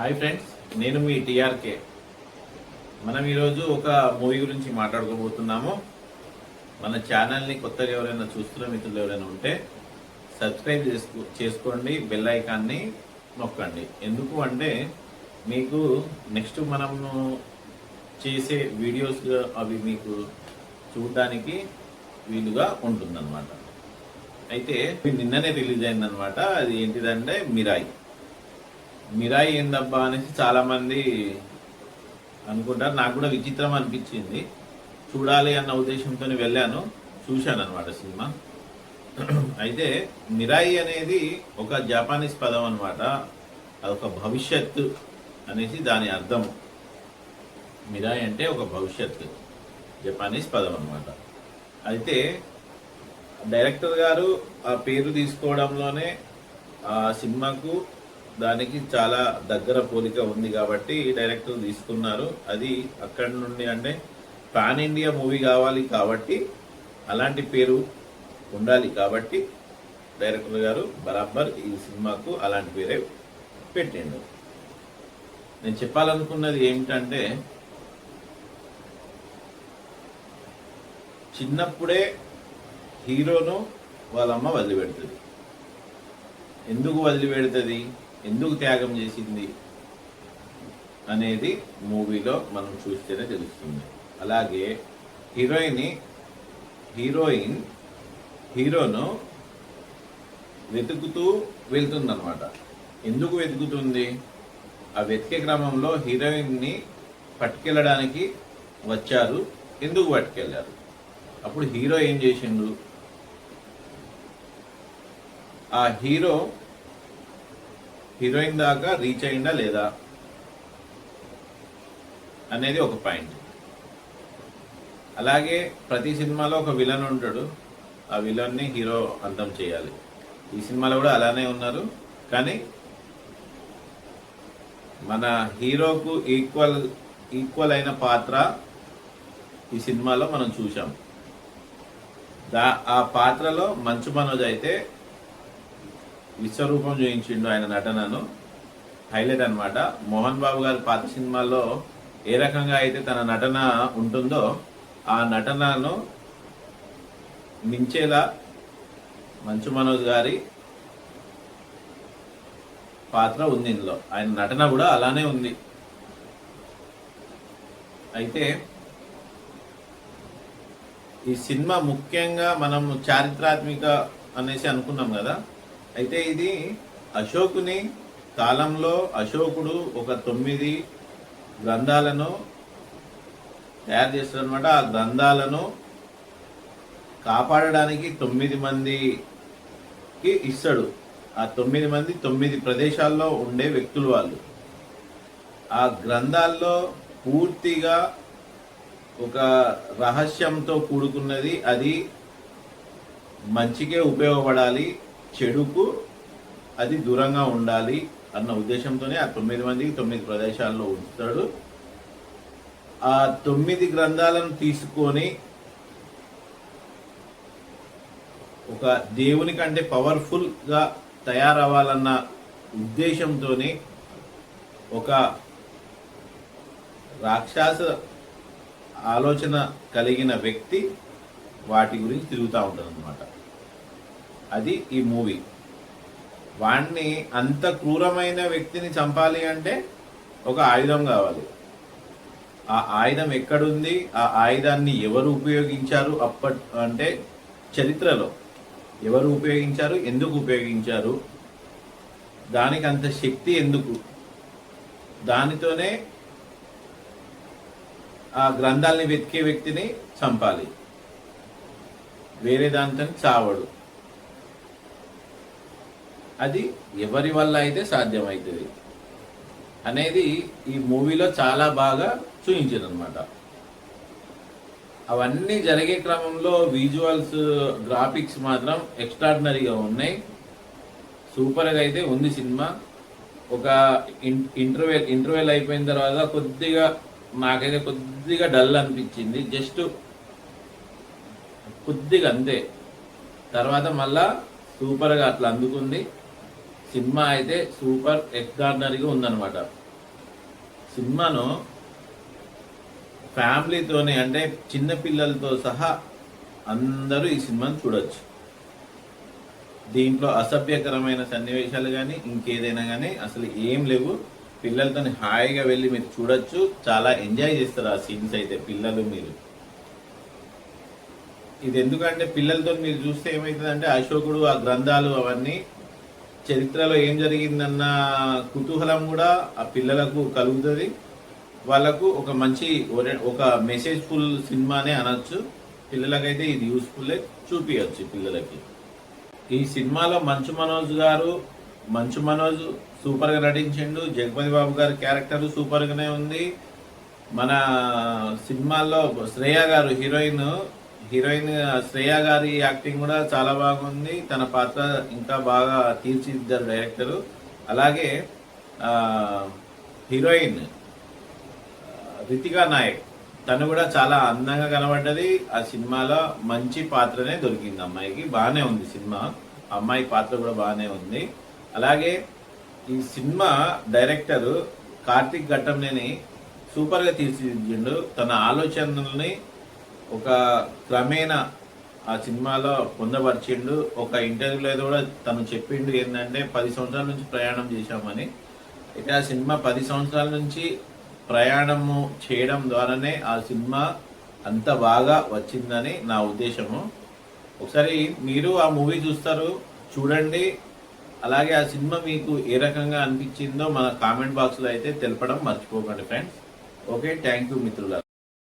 Hi friends నేను మీ టిఆర్కే. మనం ఈరోజు ఒక మూవీ గురించి మాట్లాడుకోబోతున్నాము. మన ఛానల్ని కొత్తగా ఎవరైనా చూస్తున్న మిత్రులు ఎవరైనా ఉంటే సబ్స్క్రైబ్ చేసుకో చేసుకోండి బెల్ ఐకాన్ని నొక్కండి. ఎందుకు అంటే మీకు నెక్స్ట్ మనము చేసే వీడియోస్ అవి మీకు చూడడానికి వీలుగా ఉంటుందన్నమాట. అయితే నిన్ననే రిలీజ్ అయిందనమాట అది ఏంటిదంటే మిరాయి. మిరాయి ఏందబ్బా అనేసి చాలామంది అనుకుంటారు. నాకు కూడా విచిత్రం అనిపించింది. చూడాలి అన్న ఉద్దేశంతో వెళ్ళాను. చూశాను అనమాట సినిమా. అయితే మిరాయి అనేది ఒక జపానీస్ పదం అనమాట అదొక భవిష్యత్తు అనేసి దాని అర్థం. మిరాయి అంటే ఒక భవిష్యత్తు జపానీస్ పదం అనమాట అయితే డైరెక్టర్ గారు ఆ పేరు తీసుకోవడంలోనే ఆ సినిమాకు దానికి చాలా దగ్గర పోలిక ఉంది కాబట్టి డైరెక్టర్ తీసుకున్నారు. అది అక్కడి నుండి అంటే పాన్ ఇండియా మూవీ కావాలి కాబట్టి అలాంటి పేరు ఉండాలి కాబట్టి డైరెక్టర్ గారు బరాబర్ ఈ సినిమాకు అలాంటి పేరే పెట్టిండు. నేను చెప్పాలనుకున్నది ఏమిటంటే చిన్నప్పుడే హీరోను వాళ్ళమ్మ వదిలిపెడుతుంది. ఎందుకు వదిలిపెడుతుంది? ఎందుకు త్యాగం చేసింది అనేది మూవీలో మనం చూస్తేనే తెలుస్తుంది. అలాగే హీరోయిన్ హీరోయిన్ హీరోను వెతుకుతూ వెళ్తుందనమాట ఎందుకు వెతుకుతుంది? ఆ వెతికే క్రమంలో హీరోయిన్ని పట్టుకెళ్ళడానికి వచ్చారు. ఎందుకు పట్టుకెళ్ళారు? అప్పుడు హీరో ఏం చేసిండు? ఆ హీరో హీరోయిన్ దాకా రీచ్ అయిందా లేదా అనేది ఒక పాయింట్. అలాగే ప్రతి సినిమాలో ఒక విలన్ ఉంటాడు. ఆ విలన్ని హీరో అంతం చేయాలి. ఈ సినిమాలో కూడా అలానే ఉన్నారు. కానీ మన హీరోకు ఈక్వల్ ఈక్వల్ అయిన పాత్ర ఈ సినిమాలో మనం చూసాం దా ఆ పాత్రలో మంచు మనోజ్ అయితే విశ్వరూపం చూపించిండు ఆయన నటనను. హైలైట్ అనమాట మోహన్ బాబు గారి పాత సినిమాల్లో ఏ రకంగా అయితే తన నటన ఉంటుందో ఆ నటనను మించేలా మంచు మనోజ్ గారి పాత్ర ఉంది ఇందులో. ఆయన నటన కూడా అలానే ఉంది. అయితే ఈ సినిమా ముఖ్యంగా మనం చారిత్రాత్మిక అనేసి అనుకున్నాం కదా. అయితే ఇది అశోకుని కాలంలో అశోకుడు ఒక తొమ్మిది గ్రంథాలను తయారు చేస్తాడు అనమాట ఆ గ్రంథాలను కాపాడడానికి తొమ్మిది మందికి ఇస్తాడు. ఆ తొమ్మిది మంది తొమ్మిది ప్రదేశాల్లో ఉండే వ్యక్తులు వాళ్ళు. ఆ గ్రంథాల్లో పూర్తిగా ఒక రహస్యంతో కూడుకున్నది అది మంచికే ఉపయోగపడాలి చెడుకు అది దూరంగా ఉండాలి అన్న ఉద్దేశంతోనే ఆ తొమ్మిది మందికి తొమ్మిది ప్రదేశాల్లో ఉంచుతాడు. ఆ తొమ్మిది గ్రంథాలను తీసుకొని ఒక దేవుని కంటే పవర్ఫుల్గా తయారవ్వాలన్న ఉద్దేశంతోనే ఒక రాక్షస ఆలోచన కలిగిన వ్యక్తి వాటి గురించి తిరుగుతూ ఉంటాడు అనమాట అది ఈ మూవీ. వాణ్ణి అంత క్రూరమైన వ్యక్తిని చంపాలి అంటే ఒక ఆయుధం కావాలి. ఆ ఆయుధం ఎక్కడుంది? ఆ ఆయుధాన్ని ఎవరు ఉపయోగించారు? అప్పట్ అంటే చరిత్రలో ఎవరు ఉపయోగించారు? ఎందుకు ఉపయోగించారు? దానికి అంత శక్తి ఎందుకు? దానితోనే ఆ గ్రంథాలని వెతికే వ్యక్తిని చంపాలి. వేరే దాంతో చావడు. అది ఎవరి వల్ల అయితే సాధ్యమవుతుంది అనేది ఈ మూవీలో చాలా బాగా చూపించారు అనమాట అవన్నీ జరిగే క్రమంలో విజువల్స్ గ్రాఫిక్స్ మాత్రం ఎక్స్ట్రాడినరీగా ఉన్నాయి. సూపర్గా అయితే ఉంది సినిమా. ఒక ఇంటర్వెల్ ఇంటర్వెల్ అయిపోయిన తర్వాత కొద్దిగా నాకైతే కొద్దిగా డల్ అనిపించింది. జస్ట్ కొద్దిగా అంతే. తర్వాత మళ్ళా సూపర్గా అట్లా అందుకుంది. సినిమా అయితే సూపర్ ఎక్స్ట్రాడినరీగా ఉందన్నమాట. సినిమాను ఫ్యామిలీతోనే అంటే చిన్న పిల్లలతో సహా అందరూ ఈ సినిమాను చూడొచ్చు. దీంట్లో అసభ్యకరమైన సన్నివేశాలు కానీ ఇంకేదైనా కానీ అసలు ఏం లేవు. పిల్లలతో హాయిగా వెళ్ళి మీరు చూడొచ్చు. చాలా ఎంజాయ్ చేస్తారు ఆ సీన్స్ అయితే పిల్లలు మీరు. ఇది ఎందుకంటే పిల్లలతో మీరు చూస్తే ఏమవుతుందంటే అశోకుడు ఆ గ్రంథాలు అవన్నీ చరిత్రలో ఏం జరిగిందన్న కుతూహలం కూడా ఆ పిల్లలకు కలుగుతుంది. వాళ్ళకు ఒక మంచి ఒక మెసేజ్ ఫుల్ సినిమానే అనొచ్చు. పిల్లలకైతే ఇది యూస్ఫుల్ చూపించచ్చు పిల్లలకి. ఈ సినిమాలో మంచు మనోజ్ గారు మంచు మనోజ్ సూపర్గా నటించిండు. జగపతి బాబు గారి క్యారెక్టర్ సూపర్గానే ఉంది. మన సినిమాల్లో శ్రేయ గారు హీరోయిన్ హీరోయిన్ శ్రేయ గారి యాక్టింగ్ కూడా చాలా బాగుంది. తన పాత్ర ఇంకా బాగా తీర్చిదిద్దారు డైరెక్టర్. అలాగే హీరోయిన్ రితికా నాయక్ తను కూడా చాలా అందంగా కనబడ్డది. ఆ సినిమాలో మంచి పాత్రనే దొరికింది అమ్మాయికి. బాగానే ఉంది సినిమా. అమ్మాయి పాత్ర కూడా బాగానే ఉంది. అలాగే ఈ సినిమా డైరెక్టర్ కార్తిక్ ఘట్టంనేని సూపర్గా తీర్చిదిద్దిండు. తన ఆలోచనల్ని ఒక క్రమేణా ఆ సినిమాలో పొందపరిచిండు. ఒక ఇంటర్వ్యూలో ఏదో కూడా తను చెప్పిండు ఏంటంటే పది సంవత్సరాల నుంచి ప్రయాణం చేశామని. అయితే ఆ సినిమా పది సంవత్సరాల నుంచి ప్రయాణము చేయడం ద్వారానే ఆ సినిమా అంత బాగా వచ్చిందని నా ఉద్దేశము. ఒకసారి మీరు ఆ మూవీ చూస్తారు చూడండి. అలాగే ఆ సినిమా మీకు ఏ రకంగా అనిపించిందో మన కామెంట్ బాక్స్లో అయితే తెలపడం మర్చిపోకండి ఫ్రెండ్స్. ఓకే థ్యాంక్ యూ మిత్రులారా.